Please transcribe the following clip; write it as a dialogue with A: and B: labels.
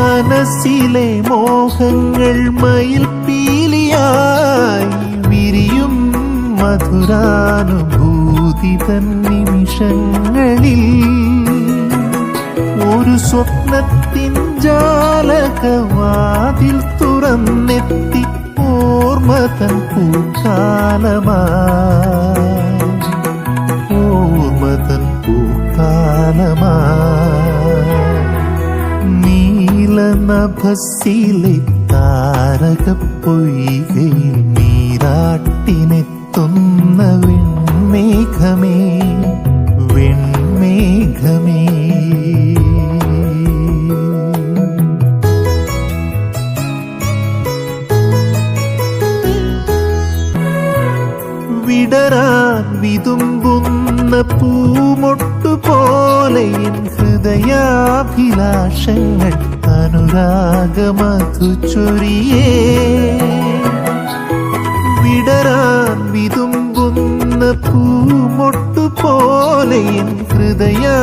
A: മനസ്സിലെ മോഹങ്ങൾ മയിൽ പീലിയായി വിരിയും മധുരാനുഭൂതി തൻ നിമിഷങ്ങളിൽ. ഒരു സ്വപ്നത്തിൻ ജാലകവാതിൽ തുറന്നെത്തി ഓർമ്മ തൻ പൂക്കാലമാ ഓർമ്മ തൻ പൂക്കാലമായി. നീലനഭസിലെ താരകപ്പൊയ്കയിൽ നീരാട്ടിനെത്തുന്ന വെൺമേഘമേ വെൺമേഘമേ. വിടരാൻ വിതുമ്പുന്ന പൂമൊട്ടുപോലെ ഹൃദയാഭിലാഷങ്ങൾ അനുരാഗമധു ചൊരിയേ വിടരാൻ വിതുമ്പുന്ന പൂമൊട്ടു പോലെ എൻ ഹൃദയാഭിലാഷങ്ങൾ